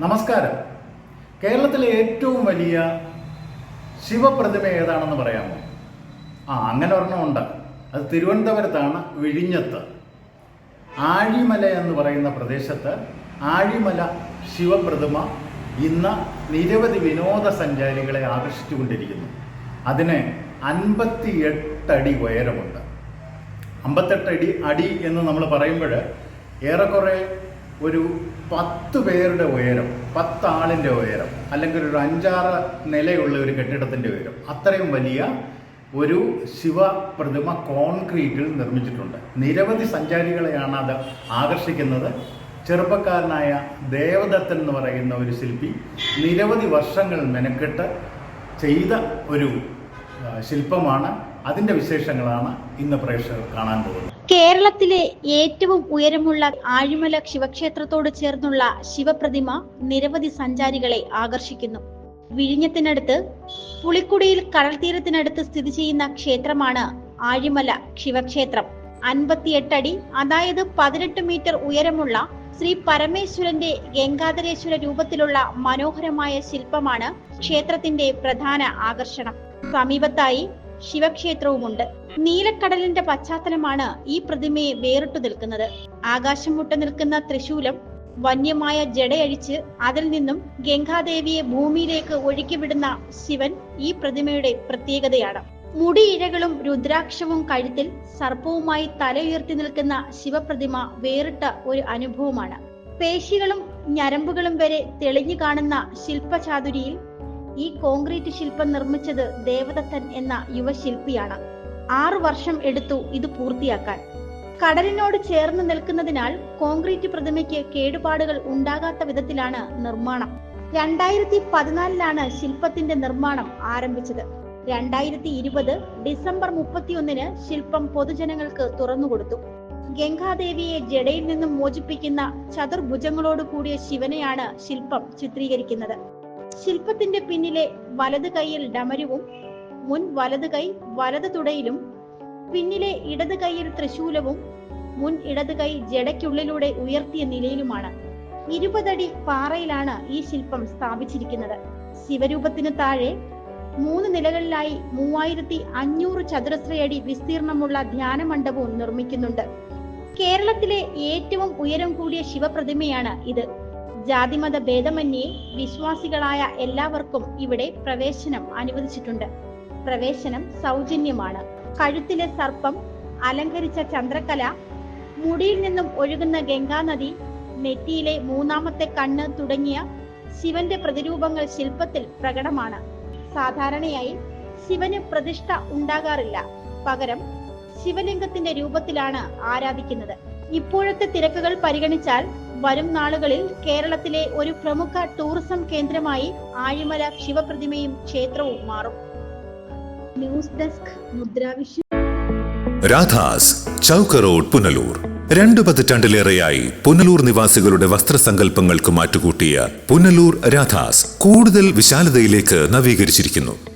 നമസ്കാരം. കേരളത്തിലെ ഏറ്റവും വലിയ ശിവപ്രതിമ ഏതാണെന്ന് പറയാമോ? ആ അങ്ങനെ ഒരെണ്ണമുണ്ട് അത് തിരുവനന്തപുരത്താണ് വിഴിഞ്ഞത്ത്. ആഴിമല എന്ന് പറയുന്ന പ്രദേശത്ത് ആഴിമല ശിവപ്രതിമ ഇന്ന് നിരവധി വിനോദസഞ്ചാരികളെ ആകർഷിച്ചുകൊണ്ടിരിക്കുന്നു. അതിന് അൻപത്തി എട്ടടി ഉയരമുണ്ട്. അമ്പത്തെട്ട് അടി അടി എന്ന് നമ്മൾ പറയുമ്പോൾ ഏറെക്കുറെ ഒരു പത്ത് പേരുടെ ഉയരം പത്താളിന്റെ ഉയരം അല്ലെങ്കിൽ ഒരു അഞ്ചാറ് നിലയുള്ള ഒരു കെട്ടിടത്തിന്റെ ഉയരം. അത്രയും വലിയ ഒരു ശിവപ്രതിമ കോൺക്രീറ്റിൽ നിർമ്മിച്ചിട്ടുണ്ട്. നിരവധി സഞ്ചാരികളെയാണ് അത് ആകർഷിക്കുന്നത്. ചെറുപ്പക്കാരനായ ദേവദത്തൻ എന്ന് പറയുന്ന ഒരു ശില്പി നിരവധി വർഷങ്ങൾ മെനക്കെട്ട് ചെയ്ത ഒരു ശില്പമാണ്. അതിന്റെ വിശേഷങ്ങളാണ് ഇന്ന് പ്രേക്ഷകർ കാണാൻ പോകുന്നത്. കേരളത്തിലെ ഏറ്റവും ഉയരമുള്ള ആഴിമല ശിവക്ഷേത്രത്തോട് ചേർന്നുള്ള ശിവപ്രതിമ നിരവധി സഞ്ചാരികളെ ആകർഷിക്കുന്നു. വിഴിഞ്ഞത്തിനടുത്ത് പുളിക്കുടിയിൽ കടൽ തീരത്തിനടുത്ത് സ്ഥിതി ചെയ്യുന്ന ക്ഷേത്രമാണ് ആഴിമല ശിവക്ഷേത്രം. അൻപത്തിയെട്ട് അടി അതായത് പതിനെട്ട് മീറ്റർ ഉയരമുള്ള ശ്രീ പരമേശ്വരന്റെ ഗംഗാധരേശ്വര രൂപത്തിലുള്ള മനോഹരമായ ശില്പമാണ് ക്ഷേത്രത്തിന്റെ പ്രധാന ആകർഷണം. സമീപത്തായി ശിവക്ഷേത്രവുമുണ്ട്. നീലക്കടലിന്റെ പശ്ചാത്തലമാണ് ഈ പ്രതിമയെ വേറിട്ടു നിൽക്കുന്നത്. ആകാശം മുട്ട നിൽക്കുന്ന തൃശൂലം വന്യമായ ജടയഴിച്ച് അതിൽ നിന്നും ഗംഗാദേവിയെ ഭൂമിയിലേക്ക് ഒഴുക്കിവിടുന്ന ശിവൻ ഈ പ്രതിമയുടെ പ്രത്യേകതയാണ്. മുടിയിഴകളും രുദ്രാക്ഷവും കഴുത്തിൽ സർപ്പവുമായി തലയുയർത്തി നിൽക്കുന്ന ശിവപ്രതിമ വേറിട്ട ഒരു അനുഭവമാണ്. പേശികളും ഞരമ്പുകളും വരെ തെളിഞ്ഞു കാണുന്ന ശില്പചാതുരിയിൽ ഈ കോൺക്രീറ്റ് ശില്പം നിർമ്മിച്ചത് ദേവദത്തൻ എന്ന യുവശില്പിയാണ്. ആറു വർഷം എടുത്തു ഇത് പൂർത്തിയാക്കാൻ. കടലിനോട് ചേർന്ന് നിൽക്കുന്നതിനാൽ കോൺക്രീറ്റ് പ്രതിമയ്ക്ക് കേടുപാടുകൾ ഉണ്ടാകാത്ത വിധത്തിലാണ് നിർമ്മാണം. രണ്ടായിരത്തി പതിനാലിലാണ് ശില്പത്തിന്റെ നിർമ്മാണം ആരംഭിച്ചത്. രണ്ടായിരത്തി ഇരുപത് ഡിസംബർ മുപ്പത്തിയൊന്നിന് ശില്പം പൊതുജനങ്ങൾക്ക് തുറന്നുകൊടുത്തു. ഗംഗാദേവിയെ ജഡയിൽ നിന്നും മോചിപ്പിക്കുന്ന ചതുർഭുജങ്ങളോട് കൂടിയ ശിവനെയാണ് ശില്പം ചിത്രീകരിക്കുന്നത്. ശില്പത്തിന്റെ പിന്നിലെ വലത് കൈയിൽ ഡമരുവും മുൻ വലത് കൈ വലത് തുടയിലും പിന്നിലെ ഇടത് കൈയിൽ തൃശൂലവും മുൻ ഇടത് കൈ ജടയ്ക്കുള്ളിലൂടെ ഉയർത്തിയ നിലയിലുമാണ്. ഇരുപതടി പാറയിലാണ് ഈ ശില്പം സ്ഥാപിച്ചിരിക്കുന്നത്. ശിവരൂപത്തിന് താഴെ മൂന്ന് നിലകളിലായി മൂവായിരത്തി അഞ്ഞൂറ് ചതുരശ്രയടി വിസ്തീർണമുള്ള ധ്യാനമണ്ഡപവും നിർമ്മിക്കുന്നുണ്ട്. കേരളത്തിലെ ഏറ്റവും ഉയരം കൂടിയ ശിവപ്രതിമയാണ് ഇത്. ജാതിമത ഭേദമന്യേ വിശ്വാസികളായ എല്ലാവർക്കും ഇവിടെ പ്രവേശനം അനുവദിച്ചിട്ടുണ്ട്. പ്രവേശനം സൗജന്യമാണ്. കഴുത്തിലെ സർപ്പം അലങ്കരിച്ച ചന്ദ്രകല മുടിയിൽ നിന്നും ഒഴുകുന്ന ഗംഗാനദി നെറ്റിയിലെ മൂന്നാമത്തെ കണ്ണ് തുടങ്ങിയ ശിവന്റെ പ്രതിരൂപങ്ങൾ ശില്പത്തിൽ പ്രകടമാണ്. സാധാരണയായി ശിവന് പ്രതിഷ്ഠ ഉണ്ടാകാറില്ല. പകരം ശിവലിംഗത്തിന്റെ രൂപത്തിലാണ് ആരാധിക്കുന്നത്. ഇപ്പോഴത്തെ തിരക്കുകൾ പരിഗണിച്ചാൽ വരും നാളുകളിൽ കേരളത്തിലെ ഒരു പ്രമുഖ ടൂറിസം കേന്ദ്രമായി ആഴിമല ശിവപ്രതിമയും ക്ഷേത്രവും മാറും. ന്യൂസ് ഡെസ്ക് മുദ്രാവിഷ്യം രാധാസ് ചൗക്ക് റോഡ് പുനലൂർ. രണ്ടു പതിറ്റാണ്ടിലേറെയായി പുനലൂർ നിവാസികളുടെ വസ്ത്രസങ്കല്പങ്ങൾക്ക് മാറ്റുകൂട്ടിയ പുനലൂർ രാധാസ് കൂടുതൽ വിശാലതയിലേക്ക് നവീകരിച്ചിരിക്കുന്നു.